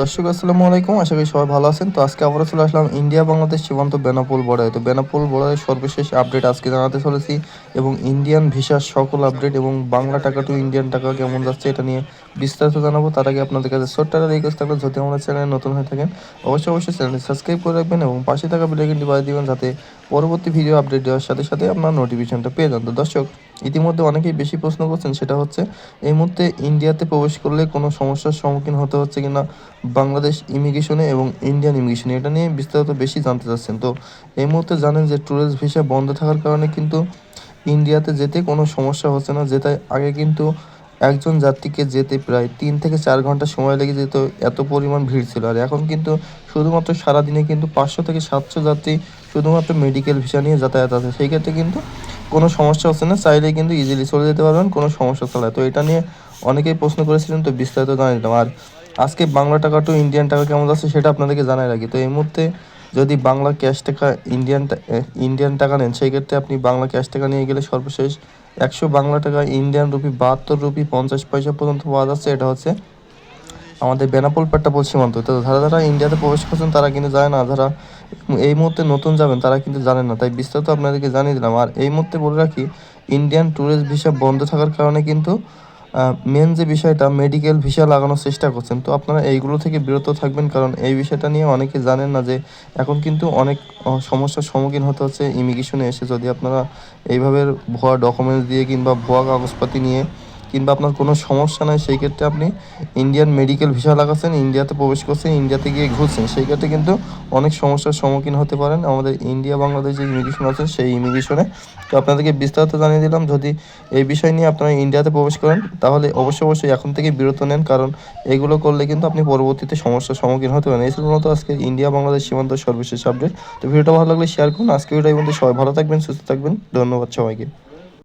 দর্শক, আসসালামু আলাইকুম। আশা করি সবাই ভালো আছেন। তো আজকে আবারও চলে আসলাম ইন্ডিয়া বাংলাদেশ সীমান্ত বেনাপোল বর্ডারে তো বেনাপোল বর্ডারের সর্বশেষ আপডেট আজকে জানাতে চলেছি এবং ইন্ডিয়ান ভিসার সকল আপডেট এবং বাংলা টাকা টু ইন্ডিয়ান টাকা কেমন যাচ্ছে এটা নিয়ে বিস্তারিত জানাব। তার আগে আপনাদের কাছে ছোট্ট একটা রিকোয়েস্ট থাকলে, যদি আমাদের চ্যানেলে নতুন হয়ে থাকেন, অবশ্যই অবশ্যই চ্যানেলটি সাবস্ক্রাইব করে রাখবেন এবং পাশে থাকা বেলাইকনটি বাজিয়ে দিবেন যাতে পরবর্তী ভিডিও আপডেট দেওয়ার সাথে সাথে আপনার নোটিফিকেশনটা পেয়ে যান। তো দর্শক, ইতিমধ্যে অনেকেই বেশি প্রশ্ন করছেন, সেটা হচ্ছে, এই মুহূর্তে ইন্ডিয়াতে প্রবেশ করলে কোনো সমস্যার সম্মুখীন হতে হচ্ছে কিনা বাংলাদেশ ইমিগ্রেশনে এবং ইন্ডিয়ান ইমিগ্রেশনে এটা নিয়ে বিস্তারিত বেশি জানতে চাচ্ছেন। তো এই মুহূর্তে জানেন যে ট্যুরিস্ট ভিসা বন্ধ থাকার কারণে কিন্তু ইন্ডিয়াতে যেতে কোনো সমস্যা হচ্ছে না। যেটা আগে কিন্তু একজন যাত্রীকে যেতে প্রায় তিন থেকে চার ঘণ্টা সময় লেগে যেত, এত পরিমাণ ভিড় ছিল। আর এখন কিন্তু শুধুমাত্র সারাদিনে কিন্তু পাঁচশো থেকে সাতশো যাত্রী শুধুমাত্র মেডিকেল ভিসা নিয়ে যাতায়াত আছে। সেই ক্ষেত্রে কিন্তু কোনো সমস্যা হচ্ছে না, চাইলে কিন্তু ইজিলি চলে যেতে পারবেন, কোনো সমস্যা ছাড়া তো এটা নিয়ে অনেকেই প্রশ্ন করেছিলেন, তো বিস্তারিত জানিয়ে দিলাম। আর আজকে বাংলা টাকা টু ইন্ডিয়ান টাকা কেমন যাচ্ছে সেটা আপনাদেরকে জানাই রাখি। তো এই মুহূর্তে যদি বাংলা ক্যাশ টাকা, ইন্ডিয়ান ইন্ডিয়ান টাকা নেন, সেই ক্ষেত্রে আপনি বাংলা ক্যাশ টাকা নিয়ে গেলে সর্বশেষ একশো বাংলা টাকা, ইন্ডিয়ান রুপি, বাহাত্তর রুপি, পঞ্চাশ পয়সা পর্যন্ত পাওয়া যাচ্ছে। এটা হচ্ছে আমাদের বেনাপোল পেট্টাপোল সীমান্ত তো যারা যারা ইন্ডিয়াতে প্রবেশ করছেন, তারা কিন্তু যায় না, যারা এই মুহূর্তে নতুন যাবেন, তারা কিন্তু জানেন না। তাই বিস্তারিত আপনাদেরকে জানিয়ে দিলাম। আর এই মুহূর্তে বলে রাখি, ইন্ডিয়ান ট্যুরিস্ট ভিসা বন্ধ থাকার কারণে কিন্তু মেন যে বিষয়টা মেডিকেল ভিসা লাগানোর চেষ্টা করছেন, তো আপনারা এইগুলো থেকে বিরত থাকবেন, কারণ এই বিষয়টা নিয়ে অনেকে জানেন না যে এখন কিন্তু অনেক সমস্যার সম্মুখীন হতে হচ্ছে ইমিগ্রেশনে এসে যদি আপনারা এইভাবে ভুয়া ডকুমেন্টস দিয়ে কিংবা ভুয়া কাগজপাতি নিয়ে কিংবা আপনার কোনো সমস্যা নাই সেই ক্ষেত্রে আপনি ইন্ডিয়ান মেডিকেল ভিসা লাগাচ্ছেন ইন্ডিয়াতে প্রবেশ করছেন ইন্ডিয়াতে গিয়ে ঘুরছেন। সেই ক্ষেত্রে কিন্তু অনেক সমস্যার সম্মুখীন হতে পারেন। আমাদের ইন্ডিয়া বাংলাদেশ যে ইমিগ্রেশন আছে, সেই ইমিগ্রেশনে তো আপনাদেরকে বিস্তারিত জানিয়ে দিলাম, যদি এই বিষয় নিয়ে আপনারা ইন্ডিয়াতে প্রবেশ করেন, তাহলে অবশ্যই অবশ্যই এখন থেকে বিরত নেন, কারণ এগুলো করলে কিন্তু আপনি পরবর্তীতে সমস্যার সম্মুখীন হতে পারেন। এই ছিল মতো আজকে ইন্ডিয়া বাংলাদেশ সীমান্ত সর্বশেষ আপডেট তো ভিডিওটা ভালো লাগলে শেয়ার করুন। আজকে ভিডিও সবাই ভালো থাকবেন, সুস্থ থাকবেন। ধন্যবাদ সবাইকে।